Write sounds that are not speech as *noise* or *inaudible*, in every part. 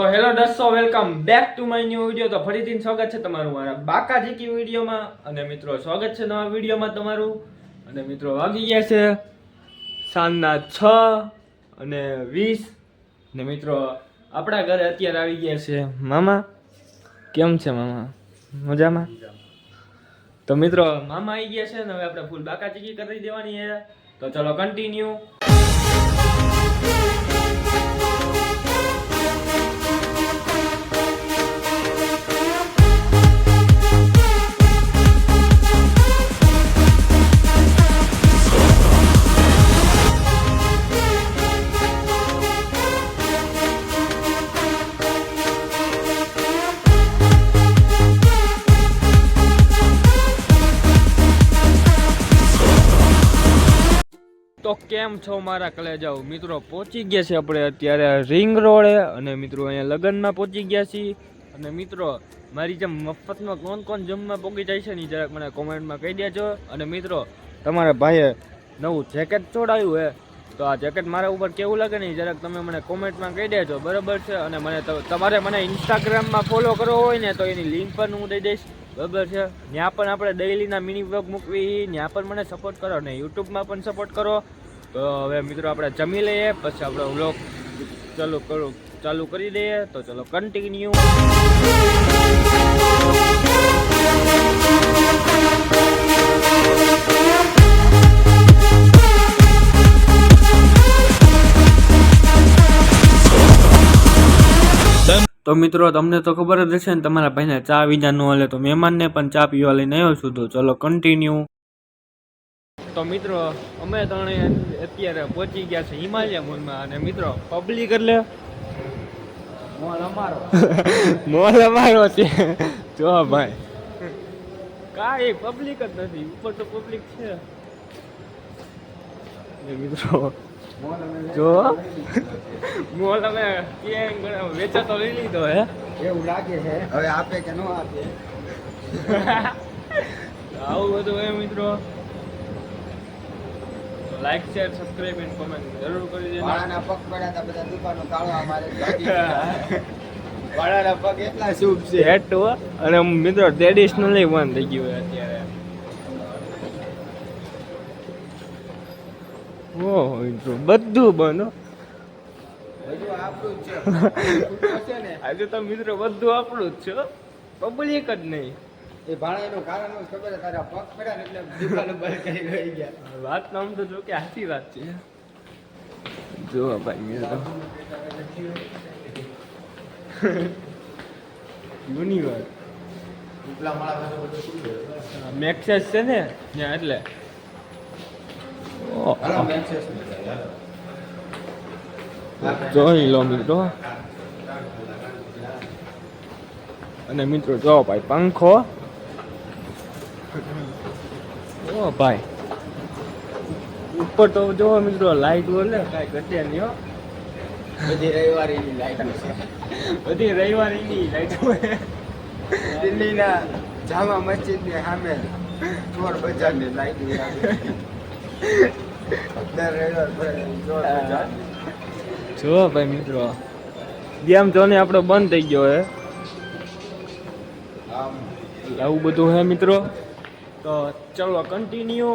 તો હેલો દોસ્તો, welcome back to my new video. તો ફરીથી સ્વાગત છે તમારું મારા બાકાજી કી વિડીયોમાં. અને મિત્રો, સ્વાગત છે નવા વિડીયોમાં તમારું. અને મિત્રો, વાગી ગયા છે સાંજના છ અને વીસ. ને મિત્રો, આપણા ઘરે અત્યારે આવી ગયા છે મામા. કેમ છે મામા? મજામાં? તો મિત્રો, મામા આવી ગયા છે ને હવે આપણે ફૂલ બાકાચીકી કરી દેવાની છે. તો ચલો કન્ટિન્યુ કેમ છો મારા કલેજાઓ? મિત્રો, પહોંચી ગયા છે આપણે અત્યારે રિંગ રોડે અને મિત્રો અહીંયા લગ્નમાં પહોંચી ગયા છીએ. અને મિત્રો, મારી જેમ મફતમાં કોણ કોણ જમવા પહોંચી જાય છે ને જરાક મને કોમેન્ટમાં કહી દેજો. અને મિત્રો, તમારા ભાઈએ નવું જેકેટ ચોડાયું હે. તો આ જેકેટ મારા ઉપર કેવું લાગે ને જરાક તમે મને કોમેન્ટમાં કહી દેજો. બરાબર છે? અને મને તમારે મને ઇન્સ્ટાગ્રામમાં ફોલો કરવો હોય ને તો એની લિંક પણ હું દઈ દઈશ. બરાબર છે? ત્યાં પણ આપણે ડેઈલીના મિની બ્લોગ મૂકવી ત્યાં પણ મને સપોર્ટ કરો ને યુટ્યુબમાં પણ સપોર્ટ કરો. તો હવે મિત્રો આપણે જમી લઈએ, પછી આપણો વ્લોગ ચાલુ કરું, ચાલુ કરી દઈએ, તો ચલો કન્ટિન્યુ તો મિત્રો, તમને તો ખબર જ હશે ને, તમારા ભાઈને ચા વિના ન હાલે તો મહેમાનને પણ ચા પીવા લઈને આવ્યો છું, તો ચલો કન્ટિન્યુ તો મિત્રો અમે ત્રણે અત્યારે પહોંચી ગયા છે હિમાલય મોલમાં અને મિત્રો પબ્લિક એટલે મોલ અમારો. *laughs* મોલ અમારો છે. જો ભાઈ. કાંઈ પબ્લિક જ નથી ઉપર તો પબ્લિક છે. મિત્રો જો. મોલ અમે ક્યાંય વેચાતો લઈ લીધો હે. એવું લાગે છે. હવે આપે કે ન આપે? *laughs* આવું બધું હોય મિત્રો. Like share subscribe and comment જરૂર કરી દેજો. વાળાના પગ પડ્યા હતા બધા દુકાનો કાળો અમારે *laughs* વાળાના પગ એટલા શુભ છે. હેટ અને મિત્રો ટ્રેડિશનલી બંધ થઈ ગયું અત્યારે. ઓહો મિત્રો બધું બંધ *laughs* આજે તો મિત્રો બધું આપણું જ છે પબ્લિક જ નહીં. એ ભાડાનું કારણ શું ખબર છે? તારા પગ પડ્યા ને એટલે દુકાન બંધ કરી રહી ગયા વાત તો આમ તો જો કે સાચી વાત છે જો ભાઈ ગુની વાત? મેક્સેસ છે ને ત્યાં એટલે. જોઈ લો મિત્રો અને મિત્રો જો ભાઈ પંખો ઓ ભાઈ. ઉપર તો જોવો મિત્રો લાઈટ બોલે કાંઈ ઘટે નહીં હો. બધી રવિવારીની લાઈટ છે બધી રવિવારીની લાઈટ હોય. દિલ્હીના જામા મસ્જિદની સામે ચોર બજારની લાઈટ જુઓ ભાઈ મિત્રો. ગેમ જોને આપણો બંધ થઈ ગયો હે. આવું બધું હે મિત્રો? તો ચલો કન્ટિન્યુ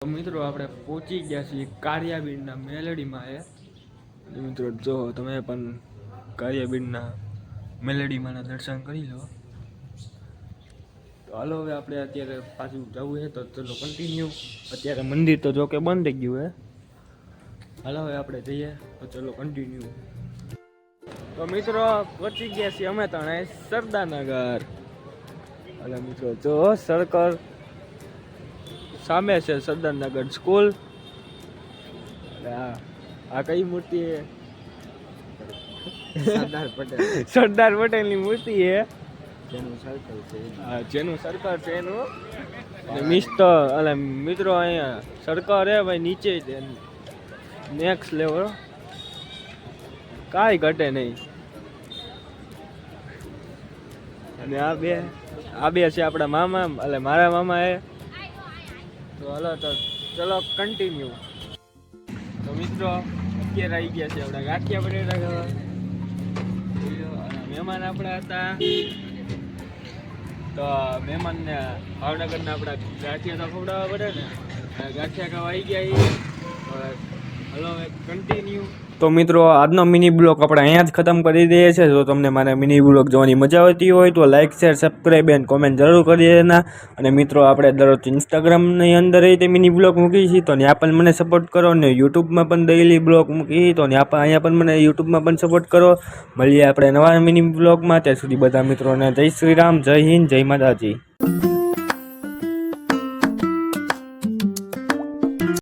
તો મિત્રો આપણે પહોંચી ગયા છીએ કારિયાબીડના મેલડીમાં એ મિત્રો જો તમે પણ કારિયાબીડના મેલડીમાંના દર્શન કરી લો. તો હાલો હવે આપણે અત્યારે પાછું જવું છે તો ચલો કન્ટિન્યુ અત્યારે મંદિર તો જો કે બંધ ગયું હે. હાલો હવે આપણે જઈએ તો ચલો કન્ટિન્યુ તો મિત્રો પહોંચી ગયા છીએ અમે તણે સરદારનગર. અને મિત્રો જો સર્કલ સામે છે સરદારનગર સ્કૂલ. અને આ આ કઈ મૂર્તિ છે? સરદાર પટેલ. *laughs* સરદાર પટેલની મૂર્તિ છે. જેનું સર્કલ છે આ જેનું સર્કલ છે એનું. અને મિસ્ટર એટલે મિત્રો અહીંયા સરકાર હે ભાઈ નીચે નેક્સ્ટ લેવલ કાંઈ ઘટે નહીં. અને આ બે આ બે છે આપણા મામા, એટલે મારા મામા એ. તો હલો, તો ચલો કન્ટિન્યુ તો મિત્રો, અત્યારે આવી ગયા છે આપણા ગાંઠિયા બટેટા ખાવા. મહેમાન આપણા હતા. તો મહેમાનને ભાવનગરના આપણા ગાંઠિયા તો ખવડાવવા પડે ને. ગાંઠિયા ખાવા આવી ગયા હલો કન્ટિન્યુ તો મિત્રો, આજનો મિની બ્લોગ આપણે અહીંયા જ ખતમ કરી દઈએ છીએ. જો તમને મારા મિની બ્લોગ જોવાની મજા આવતી હોય તો like share subscribe and comment જરૂર કરી દેના. અને મિત્રો, આપણે દરરોજ ઇન્સ્ટાગ્રામની અંદર એ તે મિની બ્લોગ મૂકીએ છીએ. તો ત્યાં પણ મને સપોર્ટ કરો અને યુટ્યુબમાં પણ ડેઈલી બ્લોગ મૂકી તો ત્યાં પણ અહીંયા પણ મને યુટ્યુબમાં પણ સપોર્ટ કરો. મળીએ આપણે નવા મિની બ્લોગમાં ત્યાં સુધી બધા મિત્રોને જય શ્રી રામ, જય હિન્દ, જય માતાજી.